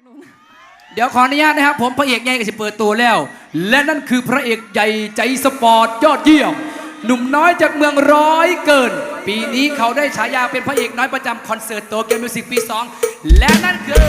างนู้นเดี๋ยวขออนุญาตนะครับ ผมพระเอกใหญ่ก็จะเปิดตัวแล้ว และนั่นคือพระเอกใหญ่ใจสปอร์ตยอดเยี่ยมหนุ่มน้อยจากเมืองร้อยเกิน ปีนี้เขาได้ฉายาเป็นพระเอกน้อยประจำคอนเสิร์ตโตเกียวมิวสิกปี 2 และนั่นคือ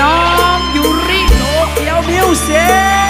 น้องยูริโตเกียวมิวสิก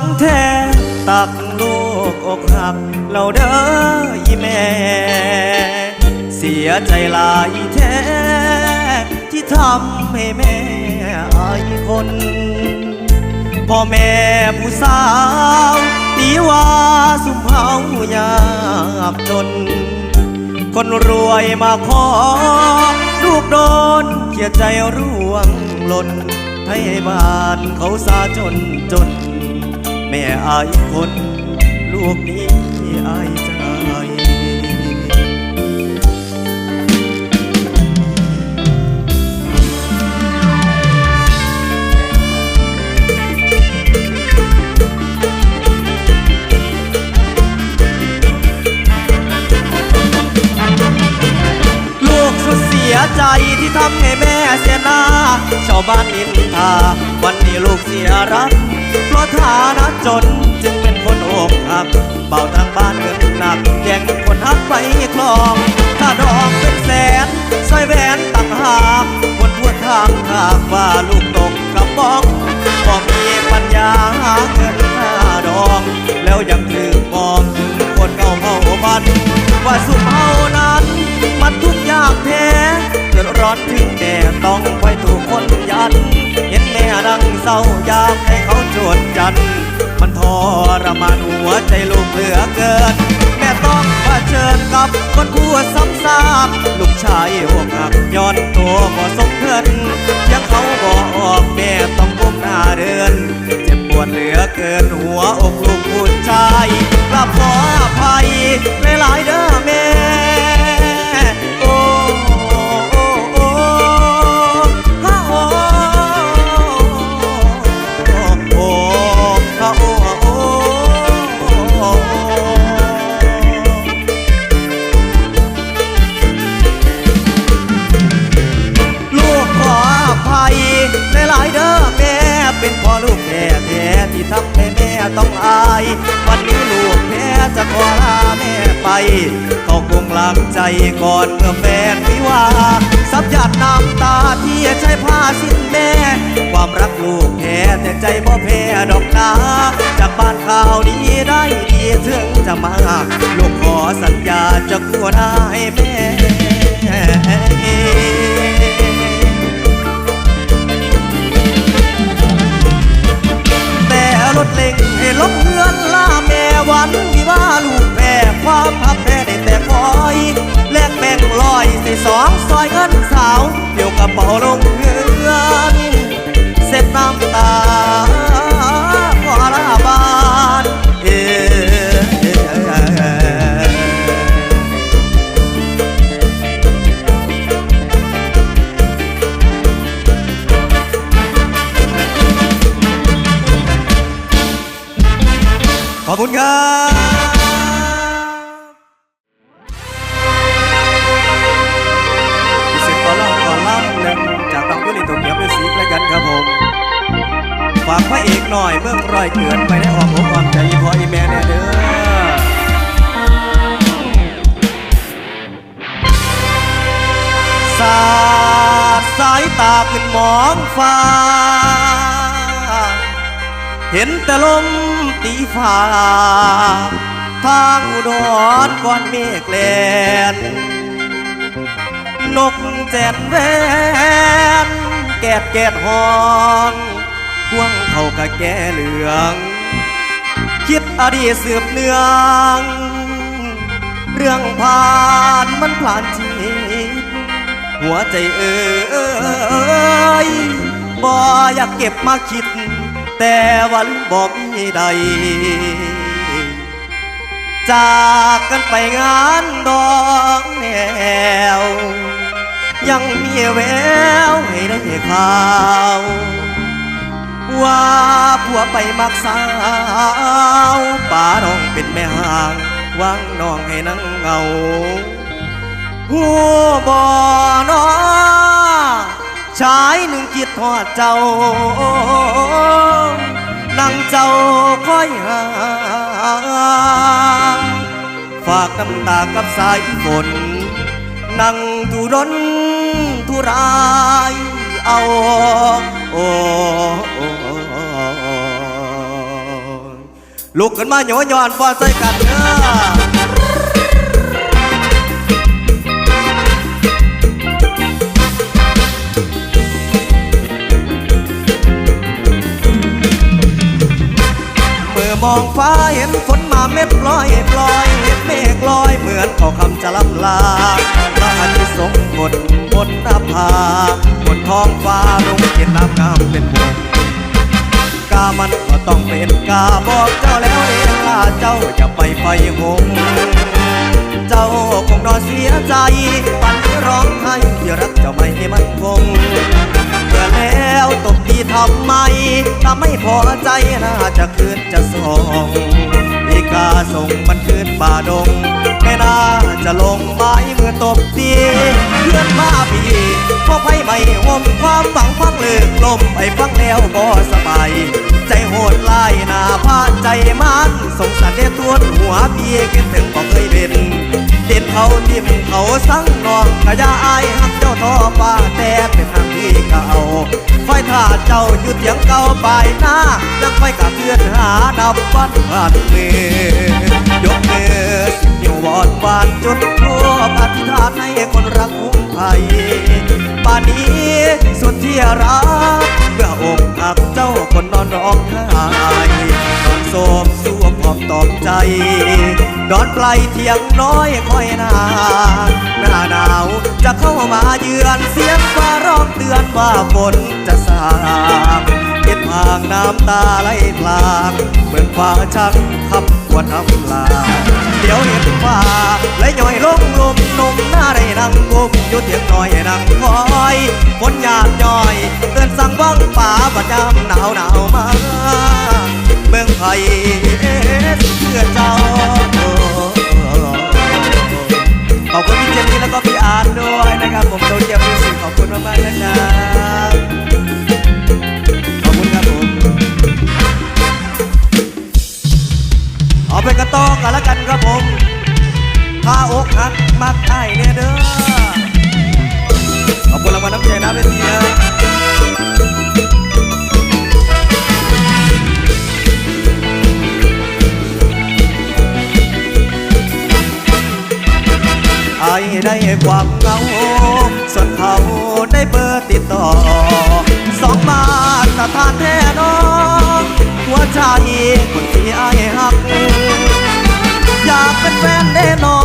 งแท้ตักลูกอกหักเราเด้ออีแม่ เสียใจหลายแท้ที่ทำให้แม่อายคนพ่อแม่ผู้สาวตีว่าสุมเฮายากจน คนรวยมาขอ ลูกโดนเขียดใจร่วงหล่นให้บ้านเขาสาจนจน แม่อายคน ลูกนี้อายใจลูกเสียใจที่ทำให้แม่เสียหน้า ชาวบ้านนินทา วันนี้ลูกเสียรัก ราะฐานะจน จึงเป็นคนอกหักเบาทางบ้านเงินหนักแย่งคนหักไปคลองถ้าดอกเป็น มันทรมานหัวใจลูกเหลือเกิน แม่ต้องเผชิญกับคนผัวซ้ำซากลูกชายอกหักย้อนตัวบ่สมเพินยังเขาบอกออกแม่ต้องก้มหน้าเดิน เจ็บปวดเหลือเกินหัวอกลูกผู้ชายกลับขออภัยหลายๆเด้อแม่ ต้องอาย วันนี้ลูกแม่จะขอลาแม่ไปเขาคงล้างใจก่อนเมื่อแฟนวิวาสับหยาดน้ำตาที่ใช้ผ้าสิ้นแม่ ความรักลูกแพ้แต่ใจพ่อแพ้ดอกนาจากบ้านข่าวดีได้ดีถึงจะมา ลูกขอสัญญาจะควรให้แม่ ครับผมฝากพระเอกหน่อยเมื่อร้อยเกินไปในอ้อมอกอ้อมใจพออีแม่แน่เด้อสาดสายตาขึ้นมองฟ้า เห็นแต่ลม ตีฟ้า ทางอุดรก้อนเมฆแลนนกแจนแวนแกดแกดห้องห่วงเขากะแก่เหลือง คิดอดีตสืบเนือง เรื่องผ่านมันผ่านชีวิตหัวใจเอ่ยบ่อยากเก็บมาคิด แต่วันบ่มีใด จากกันไปงานดองแนว ยังมีแววให้ได้ข่าว ว่าผัวไปมักสาวป่าน้องเป็นแม่ห่างวางน้องให้นั่งเงาหัวบ่อนอ ชายหนึ่งคิดทอดเจ้า นั่งเจ้าคอยหา ฝากน้ำตากับสายฝน นั่งทุรนทุรายเอา โอ้ลุกขึ้นมาโยนย้อนฟอใส่กันเด้อ อยเหมือนเขาคำจะล่ำลาพระอาทิตย์ทรงบนบนหน้าผาบนท้องฟ้ารุ่งเห็นน้ำงามเป็นวงกามันก็ต้องเป็นกาบอกเจ้าแล้วเองล่ะเจ้าอย่าไปไฟหงเจ้าคงนอนเสียใจปันร้องไห้ที่รักเจ้าไม่ให้มันคง ตบตีทำไมทำไม่พอใจน่าจะคืนจะส่งอีกาส่งมันคืนป่าดง ไม่น่าจะลงไม้เมื่อตบตีเพื่อนมาพี่พอไฟไม่หมความหวังพังเลิกลมไปฟังแล้วก็สบาย ใจโหดลายหน้าพาใจมันสงสารเด็ดตัวหัวพี่คิดถึงบอกเคยเป็นเด็ดเขาทิมเขาสั่งนองกะยาอายหักเจ้าท้อฟ้าแต่เป็น ที่เก่าไฟท่าเจ้าอยู่เถียงเก่าปลายหน้ายังไฟกับเพื่อนหาดับฟันผ่านมือยกเมสิบนิ้ววอนวานจุดทั่วอธิษฐานให้คนรักคุ้มภัยป่านนี้สุดที่รักเมื่ออกหักเจ้าคนนอนร้องไห้นอนโศกสวมหอมตอมใจ นอนไกลเทียงน้อยคอยนาหน้าหนาวจะเข้ามาเยือนเสียงฟ้าร้องเตือนว่าฝนจะสางเก็บห่างน้ำตาไหลพลางเหมือนฟ้าชักขับปวดทำลาเดี๋ยวเห็นฟ้าและย่อยลงลมนมหน้าได้นั่งกุมอยู่เทียงน้อยนั่งคอยฝนหยาดย่อยเตือนสั่งว่างป่าประจำหนาวหนาวมาเมืองไทยเพื่อเจ้ ได้ความเงา ส่วนเขาได้เบอร์ติดต่อ สองมาตรฐานแท้น้องหัวใจคนที่ไอ้หัก อยากเป็นแฟนได้น้อ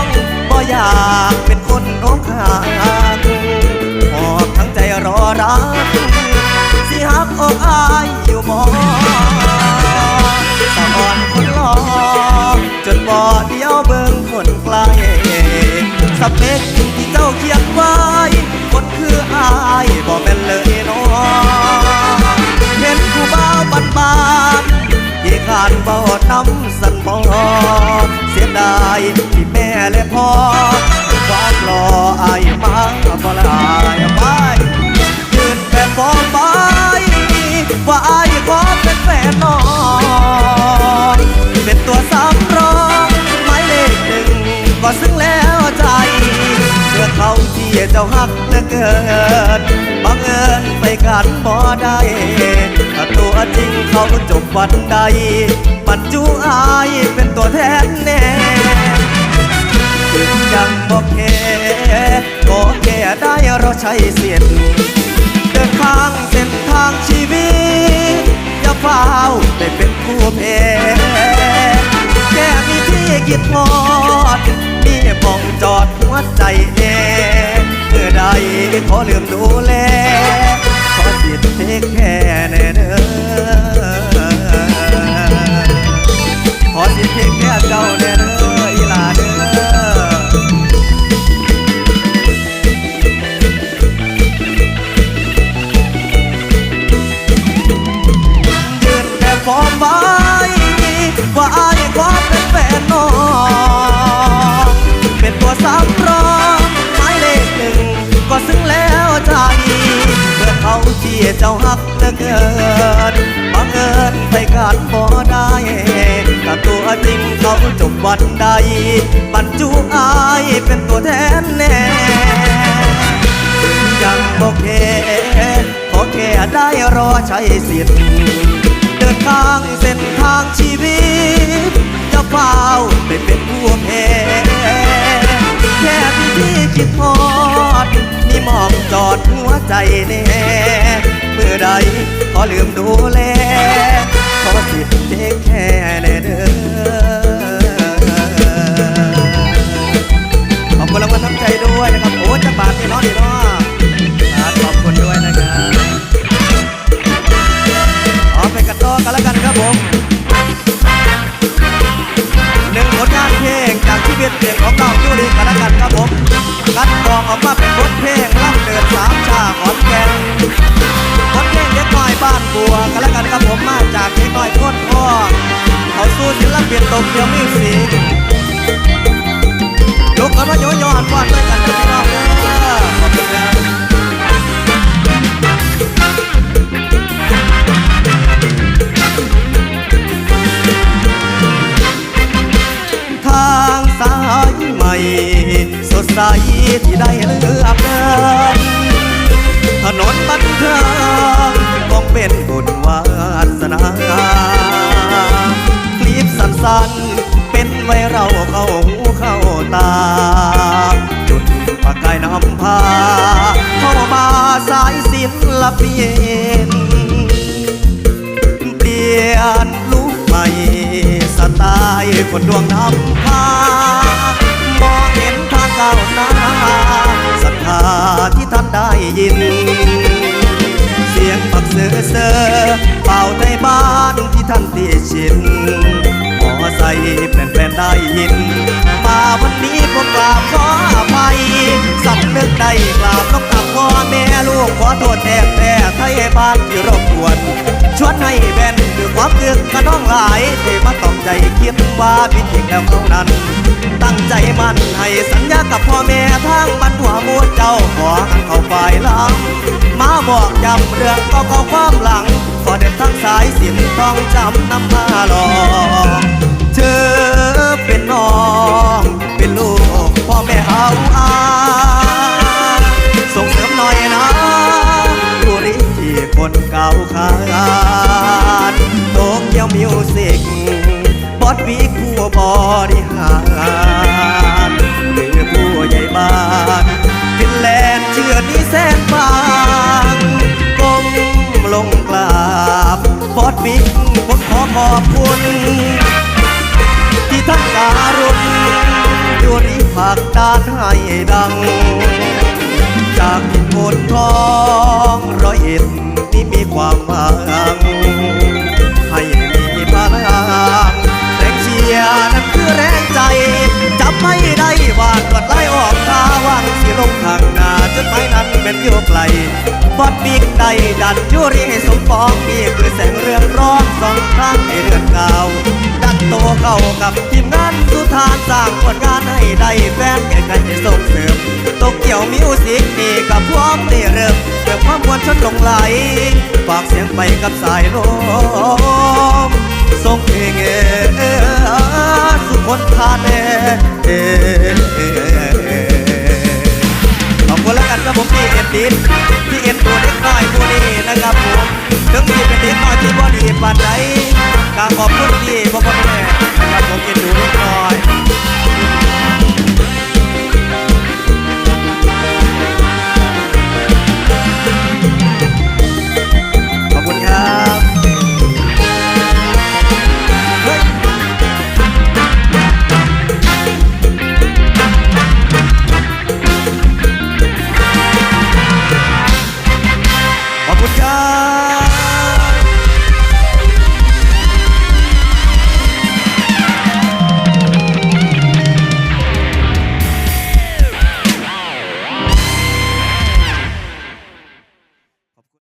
งบ่อยากเป็นคนอกหักหอบทั้งใจรอรักสิหักอกอายอยู่บ่สะอ่อนคนหลอกจนบ่เดียวเบิ่งคนไกล สเปคที่เจ้าเขียนไว้คนคืออายบ่แม่นเลยน้องเห็นผู้บ่าวปันบานที่ขานบ่น้ำสันบ่เสียดายที่แม่และพ่อความรออายมาบ่ลายไปยืนแบบฟอ จ้าหักเลือเกินบังเอิญไปกันบ่ได้ถ้ตัวจริงเขาจบวันใด ปัจจุอายเป็นตัวแทนแน่ถึงยังบอกแค่ก็แก่ได้เราใช้เสียงเดินทางเส้นทางชีวิตอย่าเฝ้าได้เป็นผู้แพ้แค่มีที่ยึดมอดมีมองจอดหัวใจเอง ขอลืมดูแล ขอสิทธิ์เทคแค่แน่เด้อขอสิเพียงแค่เจ้าแน่เด้ออีหลาเด้อยืนแบบฟอร์มไว้ว่า มื่เจ้าฮักเหลือเกินบังเอิญไปกันบ่ได้ถ้าตัวจริงเขาจบวันใด บรรจุอายเป็นตัวแทนแน่ยังบอกแค่ขอแค่ได้รอใช้สิทธิ์เดินทางเส้นทางชีวิตจะเฝ้าไปเป็นผู้แพ้แค่ที่ที่คิดทอดมีหมองจอด ใจแน่เมื่อใดขอลืมดูแลขอสิทธิ์เทคแค่แน่เด้อขอบคุณรางวัลน้ำใจด้วยนะครับโอ้จะบาทนี่เนาะนี่เนาะขอบคุณด้วยนะครับเอาไปกันต่อกันแล้วกันครับผม สู้ศิลปินโตเกียวมิวสิกยกกันมาโยนย้อนฟาดด้วยกันนะพี่น้องเด้อขอบคุณครับทางสายใหม่ สดใสที่ได้เลือกเดินถนนบันเทิง สั้นเป็นไว้เราเข้าหูเข้าตา จุดประกายนำพา เข้ามาสายศิลปินเปลี่ยนลุกใหม่สไตล์คนดวงนำพามองเห็นทางก้าวหน้าศรัทธาที่ท่านได้ยิน เสียงปักเสือเสือเป่าในบ้านที่ท่านตีชิน ใส่แฟนๆได้ยิน มาวันนี้ผมกราบขออภัยสำนึกได้กราบต้องกลับพ่อแม่ลูกขอโทษแทบแท้ไทยบ้านที่รบกวนชวนให้แบนด้วยความเกือกกระน้องหลายเทมาต้องใจคิดว่าผิดจริงแล้วเขานั้น ตั้งใจมั่นให้สัญญากับพ่อแม่ทางบรรหัวมูเจ้าขอหันเข้าฝ่ายหลังมาบอกย้ำเรื่องเก่าๆความหลังขอเด็ดทั้งสายสินต้องจำนำมาหลอก เธอเป็นน้อง เป็นลูกพ่อแม่เอาอาส่งเสริมหน่อยนะดูริที่คนเก่าขาดโตเกียวมิวสิกบอสบีผู้บริหารหรือผู้ใหญ่บ้านฟินแลนด์เชื่อนี้แสนบางก้มลงกราบบอสบิ๊กผมขอขอบคุณ ที่ท่านการุณดวริผักดานให้ดัง จากที่โพนทองร้อยเอ็ดที่มีความหมาย เป็นอยู่ไกลบอดบิ๊กได้ดันยุรีให้สมปองนี่คือแสงเรืองร้อนสองข้งให้เดือนเก่าดันโตเข้ากับทีมงานสุธานสร้างผลงานให้ได้แฟนแก่กันให้ส่งเสริมตกเกี่ยวมิวสิกนี่กับพร้อมได้เริ่มเพื่อความมวลชนหลงไหลฝากเสียงไปกับสายลมส่งเพลงเอสุคนทานเอานกับผมที่เอ็นดินที่เอ็นตัวเล็กน้อยผู้นี้นะครับผมถึงที่เป็นเด็กน้อยที่บ่ดีปานใดการขอบคุณที่พ่อพ่อแม่นะครับผมเอ็นดูเล็กน้อย